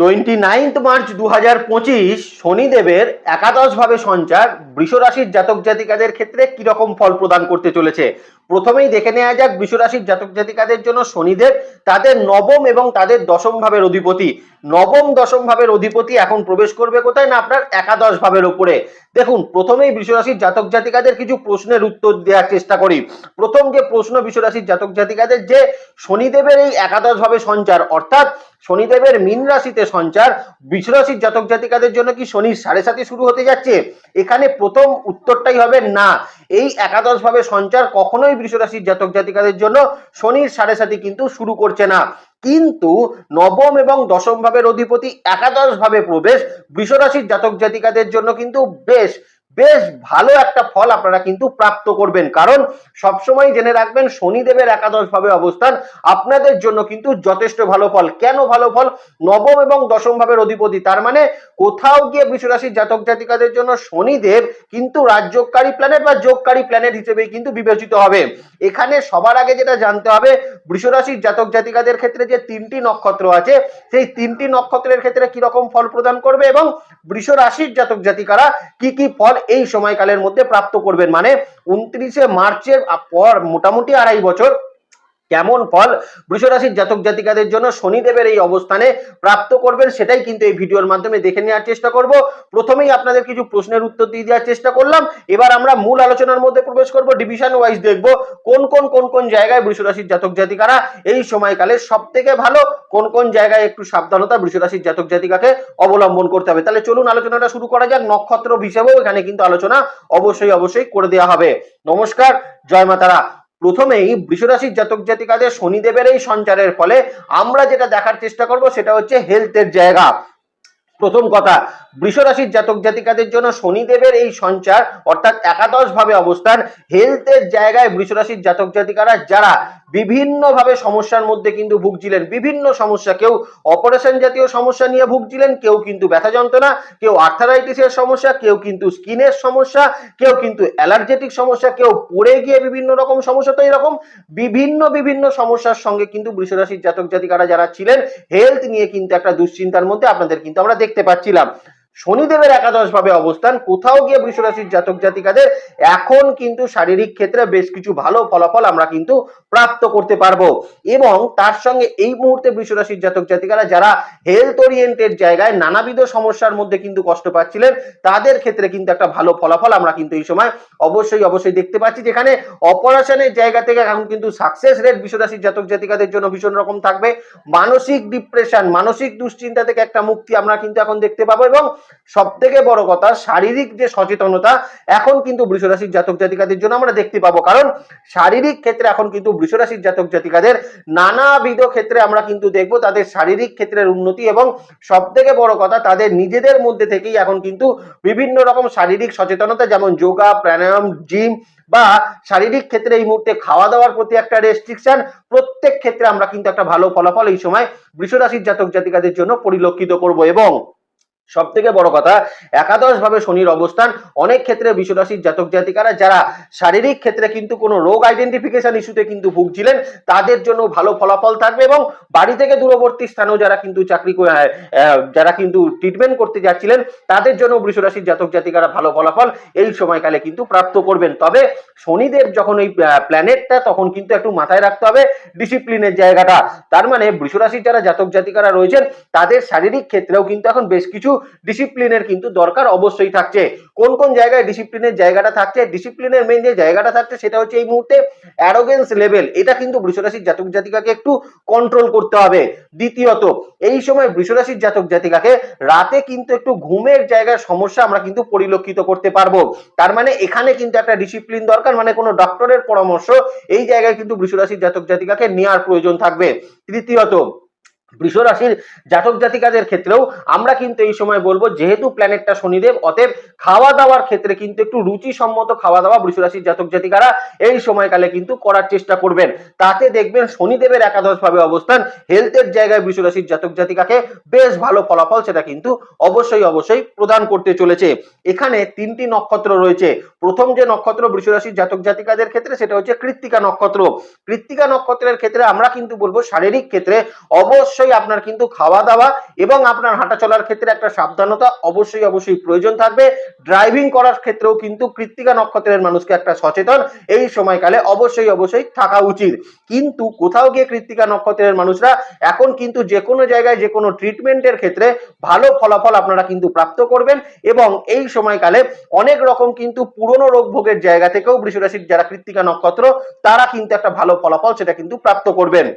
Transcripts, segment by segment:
Twenty ninth March দু হাজার পঁচিশ শনিদেবের একাদশভাবে সঞ্চার, বৃষরাশির জাতক জাতিকাদের ক্ষেত্রে কীরকম ফল প্রদান করতে চলেছে? প্রথমেই দেখে নেওয়া যাক বৃষরাশির জাতক জাতিকাদের জন্য শনিদেব তাদের নবম এবং তাদের দশম ভাবের অধিপতি। নবম, দশম ভাবের অধিপতি এখন প্রবেশ করবে কোথায় না আপনার একাদশ ভাবের উপরে। দেখুন, প্রথমেই বৃষরাশির জাতক জাতিকাদের কিছু প্রশ্নের উত্তর দেওয়ার চেষ্টা করি। প্রথম যে প্রশ্ন বৃষরাশির জাতক জাতিকাদের যে শনিদেবের এই একাদশ ভাবে সঞ্চার, অর্থাৎ শনিদেবের মীন রাশিতে সঞ্চার, বিশ্বরাশির জাতক জাতিকাদের জন্য কি শনির সাড়ে সাথে শুরু হতে যাচ্ছে? এখানে প্রথম উত্তরটাই হবে না। এই একাদশ ভাবে সঞ্চার কখনোই বৃষরাশির জাতক জাতিকাদের জন্য শনির সাড়ে সাথে কিন্তু শুরু করছে না। কিন্তু নবম এবং দশম ভাবের অধিপতি একাদশ ভাবে প্রবেশ, বৃষরাশির জাতক জাতিকাদের জন্য কিন্তু বেশ বেশ ভালো একটা ফল আপনারা কিন্তু প্রাপ্ত করবেন। কারণ সবসময় জেনে রাখবেন, শনিদেবের একাদশ ভাবে অবস্থান আপনাদের জন্য কিন্তু যথেষ্ট ভালো ফল। কেন ভালো ফল? নবম এবং দশম ভাবের অধিপতি। তার মানে কোথাও গিয়ে বৃষরাশির জাতক জাতিকাদের জন্য শনিদেব কিন্তু রাজ্যকারী প্ল্যানেট বা যোগকারী প্ল্যানেট হিসেবে কিন্তু বিবেচিত হবে। এখানে সবার আগে যেটা জানতে হবে, বৃষরাশির জাতক জাতিকাদের ক্ষেত্রে যে তিনটি নক্ষত্র আছে, সেই তিনটি নক্ষত্রের ক্ষেত্রে কি রকম ফল প্রদান করবে এবং বৃষ রাশির জাতক জাতিকারা কি কি ফল এই সময়কালের মধ্যে প্রাপ্ত করবেন। মানে উনত্রিশে মার্চের পর মোটামুটি আড়াই বছর কেমন ফল? বৃষরাশির জাতক জাতিকাদের জন্য শনিদেবের এই অবস্থানে প্রাপ্ত করবেন, সেটাই কিন্তু এই ভিডিওর মাধ্যমে দেখে নেওয়ার চেষ্টা করব। প্রথমেই আপনাদের কিছু প্রশ্নের উত্তর দিয়ে দেওয়ার চেষ্টা করলাম। এবার আমরা মূল আলোচনার মধ্যে প্রবেশ করব ডিভিশন ওয়াইজ দেখব কোন কোন কোন কোন জায়গায় বৃষরাশির জাতক জাতিকারা এই সময়কালে সব থেকে ভালো, কোন কোন জায়গায় একটু সাবধানতা বৃষরাশির জাতক জাতিকাকে অবলম্বন করতে হবে। তাহলে চলুন আলোচনাটা শুরু করা যাক, নক্ষত্র হিসেবেও এখানে কিন্তু আলোচনা অবশ্যই অবশ্যই করে দেওয়া হবে। নমস্কার, জয় মাতারা। প্রথমেই বৃষরাশির জাতক জাতিকাদের শনিদেবের এই সঞ্চারের ফলে আমরা যেটা দেখার চেষ্টা করব সেটা হচ্ছে হেলথের জায়গা। প্রথম কথা বৃষরাশির জাতক জাতিকাদের জন্য শনিদেবের এই সঞ্চার অর্থাৎ একাদশ ভাবে অবস্থান। হেলথের জায়গায় বৃষরাশির জাতক জাতিকারা যারা বিভিন্ন ভাবে সমস্যার মধ্যে কিন্তু ভুগছিলেন, বিভিন্ন সমস্যা, কেউ অপারেশন জাতীয় সমস্যা নিয়ে ভুগছিলেন, কেউ কিন্তু ব্যথা যন্ত্রণা, কেউ আর্থারাইটিসের সমস্যা, কেউ কিন্তু স্কিনের সমস্যা, কেউ কিন্তু অ্যালার্জেটিক সমস্যা, কেউ পড়ে গিয়ে বিভিন্ন রকম সমস্যা। তো এরকম বিভিন্ন বিভিন্ন সমস্যার সঙ্গে কিন্তু বৃষরাশির জাতক জাতিকারা যারা ছিলেন হেলথ নিয়ে কিন্তু একটা দুশ্চিন্তার মধ্যে আপনাদের কিন্তু আমরা দেখতে পাচ্ছিলাম। শনিদেবের একাদশ ভাবে অবস্থান। কোথাও গিয়ে বৃষরাশির জাতক জাতিকাদের এখন কিন্তু শারীরিক ক্ষেত্রে বেশ কিছু ভালো ফলাফল আমরা কিন্তু প্রাপ্ত করতে পারব। এবং তার সঙ্গে এই মুহূর্তে বৃষরাশির জাতক জাতিকারা যারা হেলথ ওরিয়েন্টেড জায়গায় নানাবিধ সমস্যার মধ্যে কিন্তু কষ্ট পাচ্ছিলেন, তাদের ক্ষেত্রে কিন্তু একটা ভালো ফলাফল আমরা কিন্তু এই সময় অবশ্যই অবশ্যই দেখতে পাচ্ছি। যেখানে অপারেশনের জায়গা থেকে এখন কিন্তু সাকসেস রেট বৃষরাশির জাতক জাতিকাদের জন্য ভীষণ রকম থাকবে। মানসিক ডিপ্রেশন মানসিক দুশ্চিন্তা থেকে একটা মুক্তি আমরা কিন্তু এখন দেখতে পাবো। এবং সব থেকে বড় কথা, শারীরিক যে সচেতনতা, এখন কিন্তু বৃষরাশির জাতক জাতিকাদের জন্য আমরা দেখতে পাবো। কারণ শারীরিক ক্ষেত্রে এখন কিন্তু বৃষরাশির জাতক জাতিকাদের নানাবিধ ক্ষেত্রে আমরা কিন্তু দেখব তাদের শারীরিক ক্ষেত্রের উন্নতি এবং সব থেকে বড় কথা, তাদের নিজেদের মধ্যে থেকেই এখন কিন্তু বিভিন্ন রকম শারীরিক সচেতনতা, যেমন যোগা, প্রাণায়াম, জিম বা শারীরিক ক্ষেত্রে এই মুহূর্তে খাওয়া দাওয়ার প্রতি একটা রেস্ট্রিকশন প্রত্যেক ক্ষেত্রে আমরা কিন্তু একটা ভালো ফলাফল এই সময় বৃষরাশির জাতক জাতিকাদের জন্য পরিলক্ষিত করব এবং সব থেকে বড় কথা একাদশ ভাবে শনির অবস্থান, অনেক ক্ষেত্রে বিশ্বরাশির জাতক জাতিকারা যারা শারীরিক ক্ষেত্রে কিন্তু কোনো রোগ আইডেন্টিফিকেশন ইস্যুতে কিন্তু ভুগছিলেন, তাদের জন্য ভালো ফলাফল থাকবে এবং বাড়ি থেকে দূরবর্তী স্থানেও যারা কিন্তু চাকরি করে যারা কিন্তু ট্রিটমেন্ট করতে যাচ্ছিলেন, তাদের জন্য বৃষরাশির জাতক জাতিকারা ভালো ফলাফল এই সময়কালে কিন্তু প্রাপ্ত করবেন। তবে শনিদেব যখন এই প্ল্যানেটটা তখন কিন্তু একটু মাথায় রাখতে হবে ডিসিপ্লিনের জায়গাটা। তার মানে বৃষরাশির যারা জাতক জাতিকারা রয়েছেন, তাদের শারীরিক ক্ষেত্রেও কিন্তু এখন বেশ কিছু ডিসিপ্লিনের কিন্তু দরকার অবশ্যই থাকছে। কোন কোন জায়গায় ডিসিপ্লিনের জায়গাটা থাকছে? ডিসিপ্লিনের মেন যে জায়গাটা থাকছে সেটা হচ্ছে এই মুহূর্তে অ্যারোগেন্স লেভেল এটা কিন্তু বৃষরাশির জাতক জাতিকাকে একটু কন্ট্রোল করতে হবে। দ্বিতীয়ত, এই সময় বৃষরাশির জাতক জাতিকাকে রাতে কিন্তু একটু ঘুমের জায়গার সমস্যা আমরা কিন্তু পরিলক্ষিত করতে পারব। তার মানে এখানে কিন্তু একটা ডিসিপ্লিন দরকার মানে কোনো ডক্টরের পরামর্শ এই জায়গায় কিন্তু বৃষরাশির জাতক জাতিকাকে নেওয়ার প্রয়োজন থাকবে। তৃতীয়ত বৃষ রাশির জাতক জাতিকাদের ক্ষেত্রেও আমরা কিন্তু এই সময় বলব, যেহেতু প্ল্যানেটটা শনিদেব, অতএব খাওয়া দাওয়ার ক্ষেত্রে কিন্তু একটু রুচিসম্মত খাওয়া দাওয়া বৃষ রাশির জাতক জাতিকারা এই সময়কালে কিন্তু করার চেষ্টা করবেন। তাতে দেখবেন শনিদেবের একাদশ ভাবে অবস্থান হেলথের জায়গায় বৃষ রাশির জাতক জাতিকাকে বেশ ভালো ফলাফল সেটা কিন্তু অবশ্যই অবশ্যই প্রদান করতে চলেছে। এখানে তিনটি নক্ষত্র রয়েছে। প্রথম যে নক্ষত্র বৃষ রাশির জাতক জাতিকাদের ক্ষেত্রে, সেটা হচ্ছে কৃত্তিকা নক্ষত্র। কৃত্তিকা নক্ষত্রের ক্ষেত্রে আমরা কিন্তু বলব শারীরিক ক্ষেত্রে অবশ্যই অবশ্যই আপনার কিন্তু খাওয়া দাওয়া এবং আপনার হাঁটা চলার ক্ষেত্রে একটা সাবধানতা অবশ্যই অবশ্যই প্রয়োজন থাকবে। ড্রাইভিং করার ক্ষেত্রেও কিন্তু কৃত্তিকা নক্ষত্রের মানুষকে একটা সচেতন এই সময়কালে অবশ্যই অবশ্যই থাকা উচিত। কিন্তু কোথাও গিয়ে কৃত্তিকা নক্ষত্রের মানুষরা এখন কিন্তু যে কোনো জায়গায় যে কোনো ট্রিটমেন্টের ক্ষেত্রে ভালো ফলাফল আপনারা কিন্তু প্রাপ্ত করবেন এবং এই সময়কালে অনেক রকম কিন্তু পুরনো রোগ ভোগের জায়গা থেকেও বৃষরাশির যারা কৃত্তিকা নক্ষত্র, তারা কিন্তু একটা ভালো ফলাফল সেটা কিন্তু প্রাপ্ত করবেন।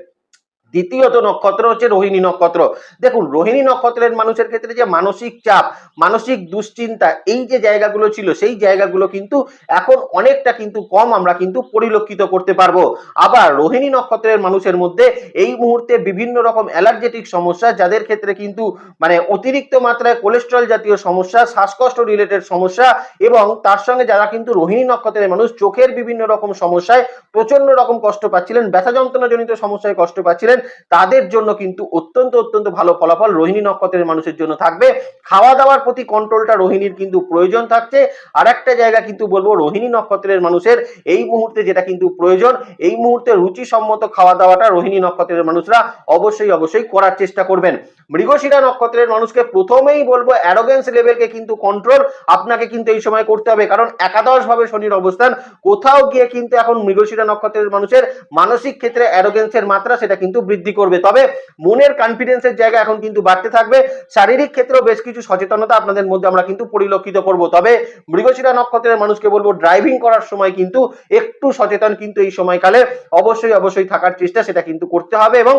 দ্বিতীয়ত নক্ষত্র হচ্ছে রোহিণী নক্ষত্র। দেখুন, রোহিণী নক্ষত্রের মানুষের ক্ষেত্রে যে মানসিক চাপ, মানসিক দুশ্চিন্তা, এই যে জায়গাগুলো ছিল, সেই জায়গাগুলো কিন্তু এখন অনেকটা কিন্তু কম আমরা কিন্তু পরিলক্ষিত করতে পারব। আবার রোহিণী নক্ষত্রের মানুষের মধ্যে এই মুহূর্তে বিভিন্ন রকম অ্যালার্জেটিক সমস্যা, যাদের ক্ষেত্রে কিন্তু মানে অতিরিক্ত মাত্রায় কোলেস্ট্রল জাতীয় সমস্যা, শ্বাসকষ্ট রিলেটেড সমস্যা এবং তার সঙ্গে যারা কিন্তু রোহিণী নক্ষত্রের মানুষ, চোখের বিভিন্ন রকম সমস্যায় প্রচণ্ড রকম কষ্ট পাচ্ছিলেন, ব্যথা যন্ত্রণাজনিত সমস্যায় কষ্ট পাচ্ছিলেন তাদের জন্য কিন্তু অত্যন্ত অত্যন্ত ভালো ফলাফল রোহিণী নক্ষত্রের মানুষের জন্য থাকবে। খাওয়া দাওয়ার প্রতি কন্ট্রোলটা রোহিণীর কিন্তু প্রয়োজন থাকছে। আর একটা জায়গা কিন্তু বলব রোহিণী নক্ষত্রের মানুষের এই মুহূর্তে যেটা কিন্তু প্রয়োজন, এই মুহূর্তে রুচিসম্মত খাওয়া দাওয়াটা রোহিণী নক্ষত্রের মানুষরা অবশ্যই অবশ্যই করার চেষ্টা করবেন। মৃগশিরা নক্ষত্রের মানুষকে প্রথমেই বলব অ্যারোগেন্স লেভেলকে কিন্তু কন্ট্রোল আপনাকে কিন্তু এই সময় করতে হবে। কারণ একাদশ ভাবে শনির অবস্থান, কোথাও গিয়ে কিন্তু এখন মৃগশিরা নক্ষত্রের মানুষের মানসিক ক্ষেত্রে অ্যারোগেন্সের মাত্রা সেটা কিন্তু বৃদ্ধি করবে। তবে মনের কনফিডেন্সের জায়গা এখন কিন্তু বাড়তে থাকবে। শারীরিক ক্ষেত্রেও বেশ কিছু সচেতনতা আপনাদের মধ্যে আমরা কিন্তু পরিলক্ষিত করব। তবে মৃগশিরা নক্ষত্রের মানুষকে বলব ড্রাইভিং করার সময় কিন্তু একটু সচেতন কিন্তু এই সময়কালে অবশ্যই অবশ্যই থাকার চেষ্টা সেটা কিন্তু করতে হবে এবং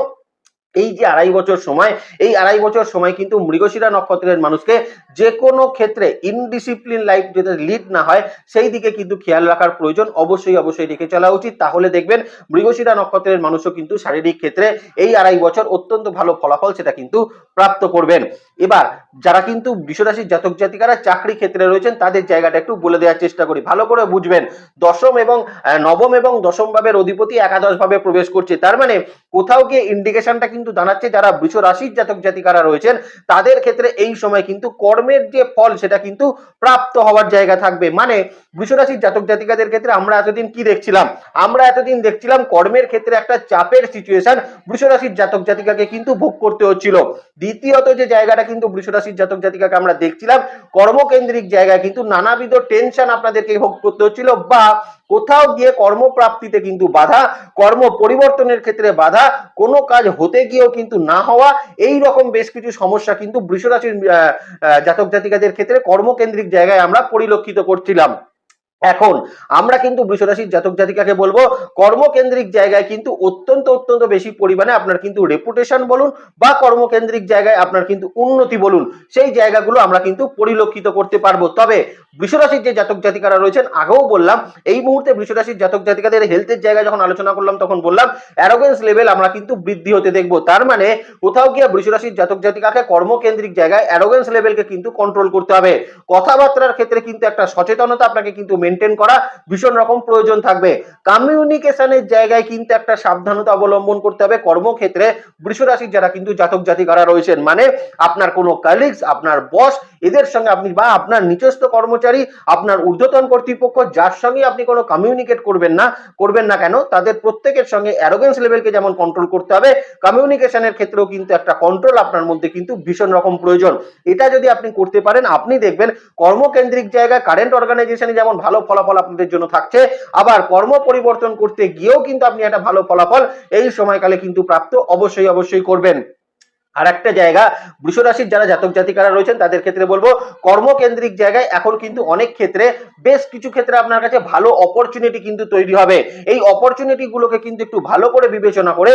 এই যে আড়াই বছর সময়, এই আড়াই বছর সময় কিন্তু মৃগশিরা নক্ষত্রের মানুষকে যে কোনো ক্ষেত্রে ইনডিসিপ্লিন লাইফ যাতে লিড না হয়, সেই দিকে কিন্তু খেয়াল রাখার প্রয়োজন। অবশ্যই অবশ্যই রেখে চলা উচিত। তাহলে দেখবেন মৃগশিরা নক্ষত্রের মানুষও কিন্তু শারীরিক ক্ষেত্রে এই আড়াই বছর অত্যন্ত ভালো ফলাফল সেটা কিন্তু প্রাপ্ত করবেন। এবার, যারা কিন্তু বিশ্বরাশির জাতক জাতিকারা চাকরি ক্ষেত্রে রয়েছেন, তাদের জায়গাটা একটু বলে দেওয়ার চেষ্টা করি। ভালো করে বুঝবেন, দশম এবং নবম এবং দশম ভাবের অধিপতি একাদশ ভাবে প্রবেশ করছে। তার মানে কোথাও গিয়ে ইন্ডিকেশনটা কিন্তু দাঁড়াচ্ছে যারা বৃষ রাশির জাতক জাতিকারা রয়েছেন, তাদের ক্ষেত্রে এই সময় কিন্তু কর্মের যে ফল, সেটা কিন্তু প্রাপ্ত হওয়ার জায়গা থাকবে। মানে বৃষ রাশির জাতক জাতিকাদের ক্ষেত্রে আমরা এতদিন কি দেখছিলাম? আমরা এতদিন দেখছিলাম কর্মের ক্ষেত্রে একটা চাপের সিচুয়েশন বৃষ রাশির জাতক জাতিকাকে কিন্তু ভোগ করতে হচ্ছিল। দ্বিতীয়ত যে জায়গাটা কিন্তু বৃষ রাশির জাতক জাতিকাকে আমরা দেখছিলাম, কর্মকেন্দ্রিক জায়গায় কিন্তু নানাবিধ টেনশন আপনাদেরকে ভোগ করতে হচ্ছিল বা কোথাও গিয়ে কর্মপ্রাপ্তিতে কিন্তু বাধা, কর্ম পরিবর্তনের ক্ষেত্রে বাধা, কোনো কাজ হতে গিয়েও কিন্তু না হওয়া, এই রকম বেশ কিছু সমস্যা কিন্তু বৃষরাশির জাতক জাতিকাদের ক্ষেত্রে কর্মকেন্দ্রিক জায়গায় আমরা পরিলক্ষিত করছিলাম। এখন আমরা কিন্তু বৃষরাশির জাতক জাতিকাকে বলব, কর্মকেন্দ্রিক জায়গায় কিন্তু অত্যন্ত অত্যন্ত বেশি পরিমাণে আপনার কিন্তু রেপুটেশন বলুন বা কর্মকেন্দ্রিক জায়গায় আপনার কিন্তু উন্নতি বলুন, সেই জায়গাগুলো আমরা কিন্তু পরিলক্ষিত করতে পারব। তবে বৃষরাশির যে জাতক জাতিকারা রয়েছেন, আগেও বললাম, এই মুহূর্তে বৃষরাশির জাতক জাতিকাদের হেলথের জায়গায় যখন আলোচনা করলাম, তখন বললাম অ্যারোগেন্স লেভেল আমরা কিন্তু বৃদ্ধি হতে দেখব। তার মানে কোথাও গিয়ে বৃষরাশির জাতক জাতিকাকে কর্মকেন্দ্রিক জায়গায় অ্যারোগেন্স লেভেলকে কিন্তু কন্ট্রোল করতে হবে। কথাবার্তার ক্ষেত্রে কিন্তু একটা সচেতনতা আপনাকে কিন্তু মেনটেন করা ভীষণ রকম প্রয়োজন থাকবে। কমিউনিকেশনের জায়গায় কিন্তু একটা সাবধানতা অবলম্বন করতে হবে। কর্মক্ষেত্রে বৃষরাশির যারা কিন্তু জাতক জাতিকারা রয়েছেন মানে আপনার কোনো কালিগস আপনার বস এদের সঙ্গে আপনি বা আপনার নিচস্থ কর্মচারী আপনার ঊর্ধ্বতন কর্তৃপক্ষ, যার সঙ্গে আপনি কোনো কমিউনিকেট করবেন না করবেন না কেন, তাদের প্রত্যেকের সঙ্গে অ্যারোগেন্স লেভেলকে যেমন কন্ট্রোল করতে হবে কমিউনিকেশনের ক্ষেত্রেও কিন্তু একটা কন্ট্রোল আপনার মধ্যে কিন্তু ভীষণ রকম প্রয়োজন। এটা যদি আপনি করতে পারেন, আপনি দেখবেন কর্মকেন্দ্রিক জায়গায় কারেন্ট অর্গানাইজেশনে যেমন ভালো ফলাফল আপনাদের জন্য থাকছে, আবার কর্ম পরিবর্তন করতে গিয়েও কিন্তু আপনি একটা ভালো ফলাফল এই সময়কালে কিন্তু প্রাপ্ত অবশ্যই অবশ্যই করবেন। আর একটা জায়গা, বৃষ রাশির যারা জাতক জাতিকারা রয়েছেন, তাদের ক্ষেত্রে বলব, কর্মকেন্দ্রিক জায়গায় এখন কিন্তু অনেক ক্ষেত্রে বেশ কিছু ক্ষেত্রে আপনার কাছে ভালো অপরচুনিটি কিন্তু তৈরি হবে। এই অপরচুনিটি গুলোকে কিন্তু একটু ভালো করে বিবেচনা করে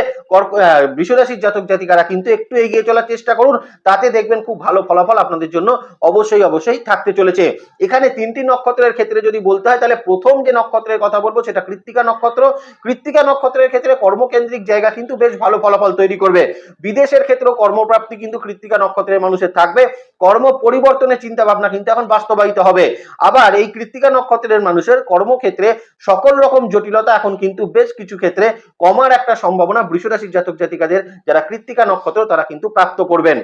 বৃষ রাশির জাতক জাতিকারা কিন্তু একটু এগিয়ে চলার চেষ্টা করুন। তাতে দেখবেন খুব ভালো ফলাফল আপনাদের জন্য অবশ্যই অবশ্যই থাকতে চলেছে। এখানে তিনটি নক্ষত্রের ক্ষেত্রে যদি বলতে হয়, তাহলে প্রথম যে নক্ষত্রের কথা বলব, সেটা কৃত্তিকা নক্ষত্র। কৃত্তিকা নক্ষত্রের ক্ষেত্রে কর্মকেন্দ্রিক জায়গা কিন্তু বেশ ভালো ফলাফল তৈরি করবে। বিদেশের ক্ষেত্রেও কর্মপ্রাপ্তি কিন্তু কৃত্তিকা নক্ষত্রের মানুষের থাকবে। কর্ম পরিবর্তনের চিন্তা ভাবনা কিন্তু এখন বাস্তবায়িত হবে। আবার এই কৃত্তিকা নক্ষত্রের মানুষের কর্মক্ষেত্রে সকল রকম জটিলতা এখন কিন্তু বেশ কিছু ক্ষেত্রে কমার একটা সম্ভাবনা বৃষরাশির জাতক জাতিকাদের, যারা কৃত্তিকা নক্ষত্র, তারা কিন্তু প্রাপ্ত করবেন।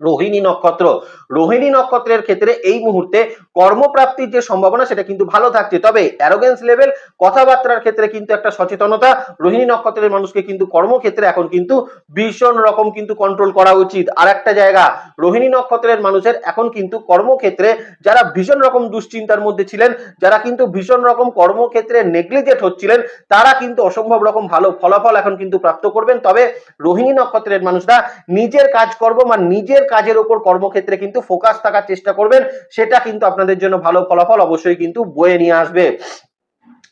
রোহিণী নক্ষত্র। রোহিণী নক্ষত্রের ক্ষেত্রে এই মুহূর্তে কর্মপ্রাপ্তির যে সম্ভাবনা, সেটা কিন্তু ভালো থাকছে। তবে অ্যারোগেন্স লেভেল কথাবার্তার ক্ষেত্রে কিন্তু একটা সচেতনতা। রোহিণী নক্ষত্রের মানুষকে কিন্তু কর্মক্ষেত্রে এখন কিন্তু ভীষণ রকম কিন্তু কন্ট্রোল করা উচিত। আর একটা জায়গা, রোহিণী নক্ষত্রের মানুষের এখন কিন্তু কর্মক্ষেত্রে যারা ভীষণ রকম দুশ্চিন্তার মধ্যে ছিলেন, যারা কিন্তু ভীষণ রকম কর্মক্ষেত্রে নেগলিজেট হচ্ছিলেন, তারা কিন্তু অসম্ভব রকম ভালো ফলাফল এখন কিন্তু প্রাপ্ত করবেন। তবে রোহিণী নক্ষত্রের মানুষরা নিজের কাজকর্ম বা নিজের কাজের ওপর কর্মক্ষেত্রে কিন্তু ফোকাস থাকার চেষ্টা করবেন, সেটা কিন্তু আপনাদের জন্য ভালো ফলাফল অবশ্যই কিন্তু বয়ে নিয়ে আসবে।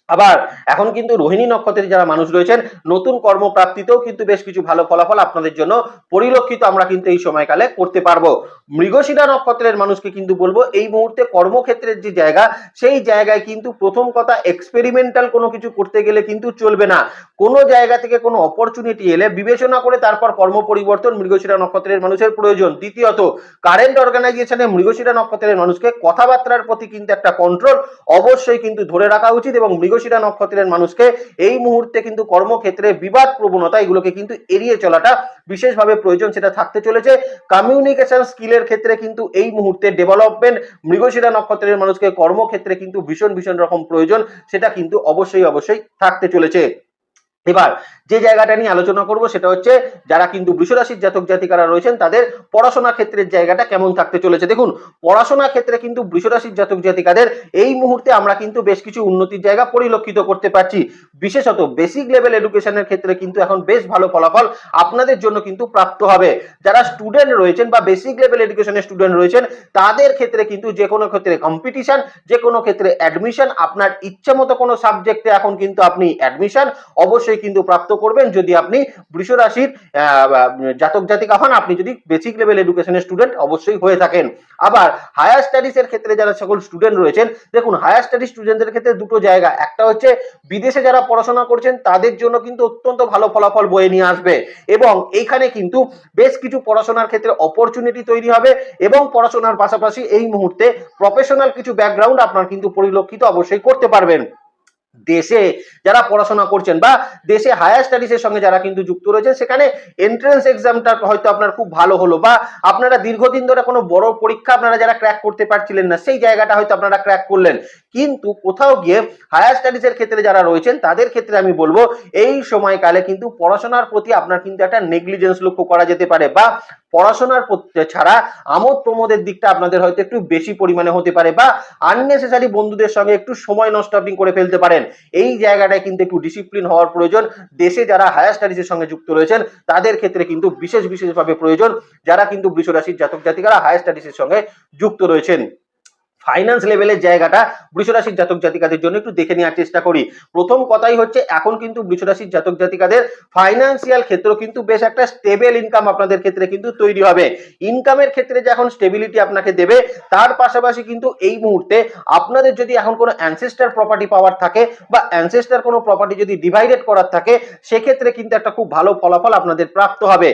আবার এখন কিন্তু রোহিণী নক্ষত্রের যারা মানুষ রয়েছেন, নতুন কর্মপ্রাপ্তিতেও কিন্তু বেশ কিছু ভালো ফলাফল আপনাদের জন্য পরিলক্ষিত আমরা কিন্তু এই সময়কালে করতে পারব। মৃগশিরা নক্ষত্রের মানুষকে কিন্তু বলব, এই মুহূর্তে কর্মক্ষেত্রের যে জায়গা, সেই জায়গায় কিন্তু প্রথম কথা এক্সপেরিমেন্টাল কোনো কিছু করতে গেলে কিন্তু চলবে না। কোনো জায়গা থেকে কোনো অপরচুনিটি এলে বিবেচনা করে তারপর কর্ম পরিবর্তন মৃগশিরা নক্ষত্রের মানুষের প্রয়োজন। দ্বিতীয়ত কারেন্ট অর্গানাইজেশনে মৃগশিরা নক্ষত্রের মানুষকে কথাবার্তার প্রতি কিন্তু একটা কন্ট্রোল অবশ্যই কিন্তু ধরে রাখা উচিত এবং মৃগশিরা নক্ষত্রের মানুষকে এই মুহূর্তে কিন্তু কর্মক্ষেত্রে বিবাদ প্রবণতা এগুলোকে কিন্তু এড়িয়ে চলাটা বিশেষভাবে প্রয়োজন, সেটা থাকতে চলেছে। কমিউনিকেশন স্কিলের ক্ষেত্রে কিন্তু এই মুহূর্তে ডেভেলপমেন্ট মৃগশিরা নক্ষত্রের মানুষকে কর্মক্ষেত্রে কিন্তু ভীষণ ভীষণ রকম প্রয়োজন, সেটা কিন্তু অবশ্যই অবশ্যই থাকতে চলেছে। এবার যে জায়গাটা নিয়ে আলোচনা করব সেটা হচ্ছে যারা কিন্তু বৃষরাশির জাতক জাতিকারা রয়েছেন, তাদের পড়াশোনা ক্ষেত্রের জায়গাটা কেমন থাকতে চলেছে। দেখুন, পড়াশোনা ক্ষেত্রে কিন্তু বৃষরাশির জাতক জাতিকাদের এই মুহূর্তে আমরা কিন্তু বেশ কিছু উন্নতির জায়গা পরিলক্ষিত করতে পারছি। বিশেষত বেসিক লেভেল এডুকেশনের ক্ষেত্রে কিন্তু এখন বেশ ভালো ফলাফল আপনাদের জন্য কিন্তু প্রাপ্ত হবে। যারা স্টুডেন্ট রয়েছেন বা বেসিক লেভেল এডুকেশনের স্টুডেন্ট রয়েছেন, তাদের ক্ষেত্রে কিন্তু যে কোনো ক্ষেত্রে কম্পিটিশন যে কোনো ক্ষেত্রে অ্যাডমিশন আপনার ইচ্ছে মতো কোনো সাবজেক্টে এখন কিন্তু আপনি অ্যাডমিশন অবশ্যই কিন্তু প্রাপ্ত করবেন যদি আপনি বৃষ রাশির জাতক জাতিকা হন, আপনি যদি বেসিক লেভেল এডুকেশনের স্টুডেন্ট অবশ্যই হয়ে থাকেন। আবার হায়ার স্টাডিজ এর ক্ষেত্রে যারা সকল স্টুডেন্ট রয়েছেন, দেখুন হায়ার স্টাডিজ স্টুডেন্টদের ক্ষেত্রে দুটো জায়গা। একটা হচ্ছে বিদেশে যারা পড়াশোনা করছেন, তাদের জন্য কিন্তু অত্যন্ত ভালো ফলাফল বয়ে নিয়ে আসবে। এবং এইখানে কিন্তু বেশ কিছু পড়াশোনার ক্ষেত্রে অপরচুনিটি তৈরি হবে এবং পড়াশোনার পাশাপাশি এই মুহূর্তে প্রফেশনাল কিছু ব্যাকগ্রাউন্ড আপনার কিন্তু পরিলক্ষিত অবশ্যই করতে পারবেন। দেশে যারা পড়াশোনা করছেন বা দেশে হায়ার স্টাডিজের সঙ্গে যারা কিন্তু যুক্ত রয়েছে সেখানে এন্ট্রেন্স এক্সামটা হয়তো আপনার খুব ভালো হলো বা আপনারা দীর্ঘদিন ধরে কোনো বড় পরীক্ষা আপনারা যারা ক্র্যাক করতে পারছিলেন না, সেই জায়গাটা হয়তো আপনারা ক্র্যাক করলেন। কিন্তু কোথাও গিয়ে হায়ার স্টাডিজের ক্ষেত্রে যারা রয়েছেন, তাদের ক্ষেত্রে আমি বলব, এই সময়কালে কিন্তু পড়াশোনার প্রতি আপনার কিন্তু একটা নেগলিজেন্স লক্ষ্য করা যেতে পারে বা পড়াশোনার ছাড়া আমোদ প্রমোদের দিকটা আপনাদের হয়তো একটু বেশি পরিমাণে হতে পারে বা আননেসেসারি বন্ধুদের সঙ্গে একটু সময় নষ্ট আপনি করে ফেলতে পারেন। এই জায়গাটায় কিন্তু একটু ডিসিপ্লিন হওয়ার প্রয়োজন। দেশে যারা হায়ার স্টাডিজের সঙ্গে যুক্ত রয়েছেন, তাদের ক্ষেত্রে কিন্তু বিশেষ বিশেষভাবে প্রয়োজন যারা কিন্তু বৃষরাশির জাতক জাতিকারা হায়ার স্টাডিজের সঙ্গে যুক্ত রয়েছেন। ফাইন্যান্স লেভেলের জায়গাটা বৃষরাশির জাতক জাতিকাদের জন্য একটু দেখে নেওয়ার চেষ্টা করি। প্রথম কথাই হচ্ছে, এখন কিন্তু বৃষরাশির জাতক জাতিকাদের ফাইন্যান্সিয়াল ক্ষেত্র কিন্তু বেশ একটা স্টেবল ইনকাম আপনাদের ক্ষেত্রে কিন্তু তৈরি হবে। ইনকামের ক্ষেত্রে যে এখন স্টেবিলিটি আপনাকে দেবে, তার পাশাপাশি কিন্তু এই মুহূর্তে আপনাদের যদি এখন কোনো অ্যানসেস্টার প্রপার্টি পাওয়ার থাকে বা অ্যানসেস্টার কোনো প্রপার্টি যদি ডিভাইডেড করার থাকে, সেক্ষেত্রে কিন্তু একটা খুব ভালো ফলাফল আপনাদের প্রাপ্ত হবে।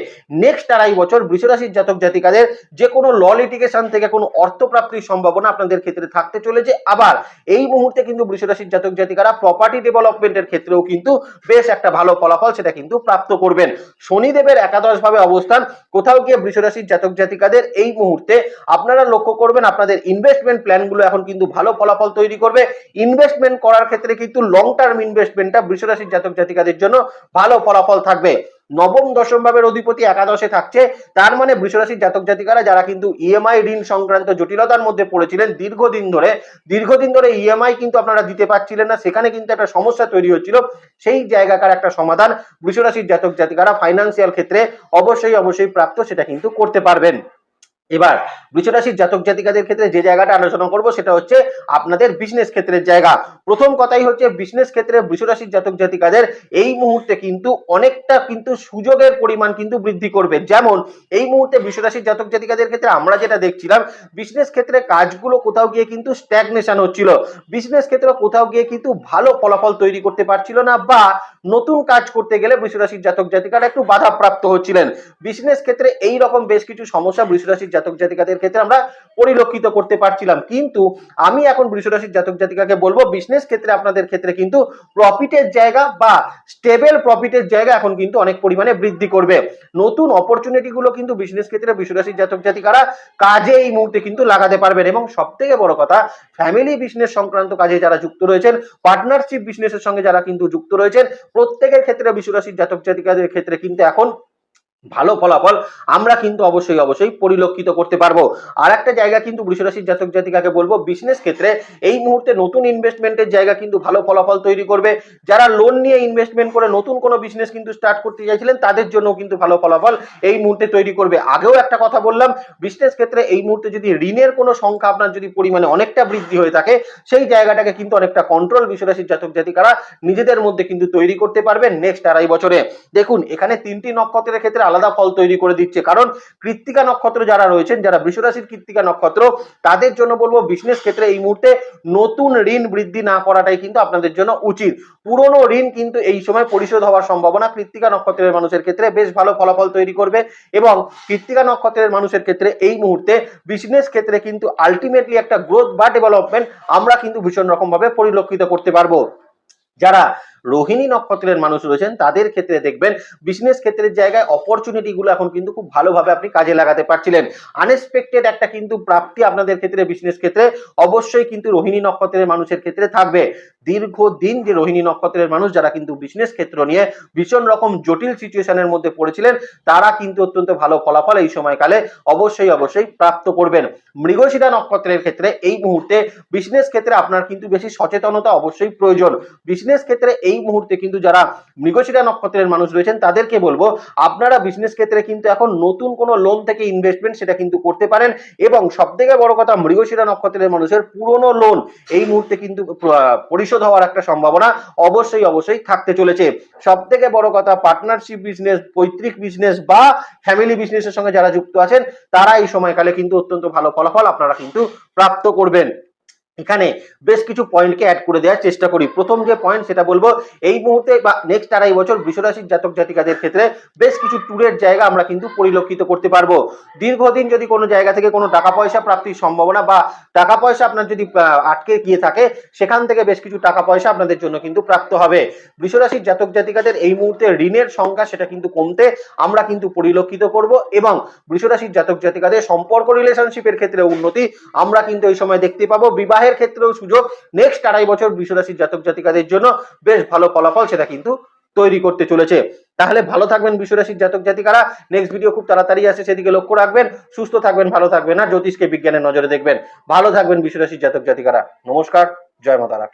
নেক্সট আড়াই বছর বৃষরাশির জাতক জাতিকাদের যে কোনো ল লিটিগেশন থেকে কোনো অর্থপ্রাপ্তির সম্ভাবনা আপনাদের ক্ষেত্রে থাকতে চলেছে। আবার এই মুহূর্তে কিন্তু বৃষরাশির জাতক জাতিকারা প্রপার্টি ডেভেলপমেন্টের ক্ষেত্রেও কিন্তু বেশ একটা ভালো ফলাফল সেটা কিন্তু প্রাপ্ত করবেন। শনিদেবের একাদশ ভাবে অবস্থান, কোথাও গিয়ে বৃষরাশির জাতক জাতিকাদের এই মুহূর্তে আপনারা লক্ষ্য করবেন আপনাদের ইনভেস্টমেন্ট প্ল্যানগুলো এখন কিন্তু ভালো ফলাফল তৈরি করবে। ইনভেস্টমেন্ট করার ক্ষেত্রে কিন্তু লং টার্ম ইনভেস্টমেন্টটা বৃষরাশির জাতক জাতিকাদের জন্য ভালো ফলাফল থাকবে। নবম, দশম ভাবের অধিপতি একাদশে থাকছে। তার মানে বৃষরাশির জাতক জাতিকারা যারা কিন্তু ইএমআই ঋণ সংক্রান্ত জটিলতার মধ্যে পড়েছিলেন দীর্ঘদিন ধরে দীর্ঘদিন ধরে ইএমআই কিন্তু আপনারা দিতে পারছিলেন না, সেখানে কিন্তু একটা সমস্যা তৈরি হচ্ছিল। সেই জায়গাকার একটা সমাধান বৃষরাশির জাতক জাতিকারা ফাইন্যান্সিয়াল ক্ষেত্রে অবশ্যই অবশ্যই প্রাপ্ত, সেটা কিন্তু করতে পারবেন। এবার বৃষরাশির জাতক জাতিকাদের ক্ষেত্রে যে জায়গাটা আলোচনা করব সেটা হচ্ছে আপনাদের বিজনেস ক্ষেত্রের জায়গা। প্রথম কথাই হচ্ছে বিজনেস ক্ষেত্রে বৃষরাশির জাতক জাতিকাদের এই মুহূর্তে কিন্তু অনেকটা কিন্তু সুযোগের পরিমাণ কিন্তু বৃদ্ধি করবে। যেমন এই মুহূর্তে বৃষরাশির জাতক জাতিকাদের ক্ষেত্রে আমরা যেটা দেখছিলাম বিজনেস ক্ষেত্রে কাজগুলো কোথাও গিয়ে কিন্তু স্ট্যাগনেশন হচ্ছিল। বিজনেস ক্ষেত্রে কোথাও গিয়ে কিন্তু ভালো ফলাফল তৈরি করতে পারছিল না বা নতুন কাজ করতে গেলে বৃষরাশির জাতক জাতিকারা একটু বাধাপ্রাপ্ত হচ্ছিলেন। বিজনেস ক্ষেত্রে এই রকম বেশ কিছু সমস্যা বৃষরাশির জাতক জাতক জাতিকাদের ক্ষেত্রে আমরা পরিলক্ষিত করতে পারছিলাম। কিন্তু আমি এখন বৃষ রাশির জাতক জাতিকাকে বলব বিজনেস ক্ষেত্রে আপনাদের ক্ষেত্রে কিন্তু প্রফিটের জায়গা বা স্টেবল প্রফিটের জায়গা এখন কিন্তু অনেক পরিমাণে বৃদ্ধি করবে। নতুন অপরচুনিটি গুলো কিন্তু বিজনেস ক্ষেত্রে বৃষ রাশির জাতক জাতিকারা কাজে এই মুহূর্তে কিন্তু লাগাতে পারবেন। এবং সব থেকে বড় কথা ফ্যামিলি বিজনেস সংক্রান্ত কাজে যারা যুক্ত রয়েছেন পার্টনারশিপ বিজনেসের সঙ্গে যারা কিন্তু যুক্ত রয়েছেন, প্রত্যেকের ক্ষেত্রে বৃষ রাশির জাতক জাতিকাদের ক্ষেত্রে কিন্তু এখন ভালো ফলাফল আমরা কিন্তু অবশ্যই অবশ্যই পরিলক্ষিত করতে পারব। আর একটা জায়গা কিন্তু বৃষরাশির জাতক জাতিকাকে বলব বিজনেস ক্ষেত্রে এই মুহূর্তে নতুন ইনভেস্টমেন্টের জায়গা কিন্তু ভালো ফলাফল তৈরি করবে। যারা লোন নিয়ে ইনভেস্টমেন্ট করে নতুন কোনো বিজনেস কিন্তু স্টার্ট করতে চাইছিলেন, তাদের জন্য কিন্তু ভালো ফলাফল এই মুহূর্তে তৈরি করবে। আগেও একটা কথা বললাম বিজনেস ক্ষেত্রে এই মুহূর্তে যদি ঋণের কোনো সংখ্যা আপনার যদি পরিমাণে অনেকটা বৃদ্ধি হয়ে থাকে, সেই জায়গাটাকে কিন্তু অনেকটা কন্ট্রোল বৃষরাশির জাতক জাতিকারা নিজেদের মধ্যে কিন্তু তৈরি করতে পারবেন নেক্সট আড়াই বছরে। দেখুন, এখানে তিনটি নক্ষত্রের ক্ষেত্রে আলাদা ফল তৈরি করে দিচ্ছে। কারণ কৃত্তিকা নক্ষত্র যারা রয়েছেন, যারা বৃষরাশির কৃত্তিকা নক্ষত্র, তাদের জন্য বলব বিজনেস ক্ষেত্রে এই মুহূর্তে নতুন ঋণ বৃদ্ধি না করাটাই কিন্তু আপনাদের জন্য উচিত। পুরনো ঋণ কিন্তু এই সময় পরিশোধ হওয়ার সম্ভাবনা কৃত্তিকা নক্ষত্রের মানুষের ক্ষেত্রে বেশ ভালো ফলাফল তৈরি করবে এবং কৃত্তিকা নক্ষত্রের মানুষের ক্ষেত্রে এই মুহূর্তে বিজনেস ক্ষেত্রে কিন্তু আলটিমেটলি একটা গ্রোথ বা ডেভেলপমেন্ট আমরা কিন্তু ভীষণ রকম ভাবে পরিলক্ষিত করতে পারব। যারা রোহিণী নক্ষত্রের মানুষ রয়েছেন, তাদের ক্ষেত্রে দেখবেন বিজনেস ক্ষেত্রের জায়গায় অপরচুনিটি গুলো এখন কিন্তু খুব ভালোভাবে আপনি কাজে লাগাতে পারছিলেন। আনএক্সপেক্টেড একটা কিন্তু প্রাপ্তি আপনাদের ক্ষেত্রে বিজনেস ক্ষেত্রে অবশ্যই কিন্তু রোহিণী নক্ষত্রের মানুষের ক্ষেত্রে থাকবে। দীর্ঘদিন যে রোহিণী নক্ষত্রের মানুষ যারা কিন্তু বিজনেস ক্ষেত্র নিয়ে ভীষণ রকম জটিল সিচুয়েশনের মধ্যে পড়েছিলেন, তারা কিন্তু অত্যন্ত ভালো ফলাফল এই সময়কালে অবশ্যই অবশ্যই প্রাপ্ত করবেন। মৃগশিরা নক্ষত্রের ক্ষেত্রে এই মুহূর্তে বিজনেস ক্ষেত্রে আপনার কিন্তু বেশি সচেতনতা অবশ্যই প্রয়োজন। বিজনেস ক্ষেত্রে এই মুহূর্তে কিন্তু যারা মৃগশিরা নক্ষত্রের মানুষ রয়েছেন, তাদেরকে বলব, আপনারা বিজনেস ক্ষেত্রে কিন্তু এখন নতুন কোনো লোন থেকে ইনভেস্টমেন্ট সেটা কিন্তু করতে পারেন এবং সব থেকে বড় কথা মৃগশিরা নক্ষত্রের মানুষের পুরনো লোন এই মুহূর্তে কিন্তু পরিশোধ হওয়ার একটা সম্ভাবনা অবশ্যই অবশ্যই থাকতে চলেছে। সব থেকে বড় কথা পার্টনারশিপ বিজনেস পৈতৃক বিজনেস বা ফ্যামিলি বিজনেসের সঙ্গে যারা যুক্ত আছেন, তারা এই সময়কালে কিন্তু অত্যন্ত ভালো ফলাফল আপনারা কিন্তু প্রাপ্ত করবেন। এখানে বেশ কিছু পয়েন্টকে অ্যাড করে দেওয়ার চেষ্টা করি। প্রথম যে পয়েন্ট সেটা বলব, এই মুহূর্তে বা নেক্সট আড়াই বছর বৃষরাশির জাতক জাতিকাদের ক্ষেত্রে বেশ কিছু ট্যুরের জায়গা আমরা কিন্তু পরিলক্ষিত করতে পারব। দীর্ঘদিন যদি কোনো জায়গা থেকে কোনো টাকা পয়সা প্রাপ্তির সম্ভাবনা বা টাকা পয়সা আপনার যদি আটকে গিয়ে থাকে, সেখান থেকে বেশ কিছু টাকা পয়সা আপনাদের জন্য কিন্তু প্রাপ্ত হবে। বৃষরাশির জাতক জাতিকাদের এই মুহূর্তে ঋণের সংখ্যা সেটা কিন্তু কমতে আমরা কিন্তু পরিলক্ষিত করব এবং বৃষরাশির জাতক জাতিকাদের সম্পর্ক রিলেশনশিপের ক্ষেত্রে উন্নতি আমরা কিন্তু এই সময় দেখতে পাবো। বিবাহের ক্ষেত্রেও সুযোগ। নেক্সট আড়াই বছর বৃষরাশির জাতক জাতিকাদের জন্য বেশ ভালো ফলাফল সেটা কিন্তু তৈরি করতে চলেছে। তাহলে ভালো থাকবেন বিশ্বরাশির জাতক জাতিকারা। নেক্সট ভিডিও খুব তাড়াতাড়ি আসে, সেদিকে লক্ষ্য রাখবেন। সুস্থ থাকবেন, ভালো থাকবেন, আর জ্যোতিষকে বিজ্ঞানের নজরে দেখবেন। ভালো থাকবেন বিশ্বরাশির জাতক জাতিকারা। নমস্কার, জয় মাতারা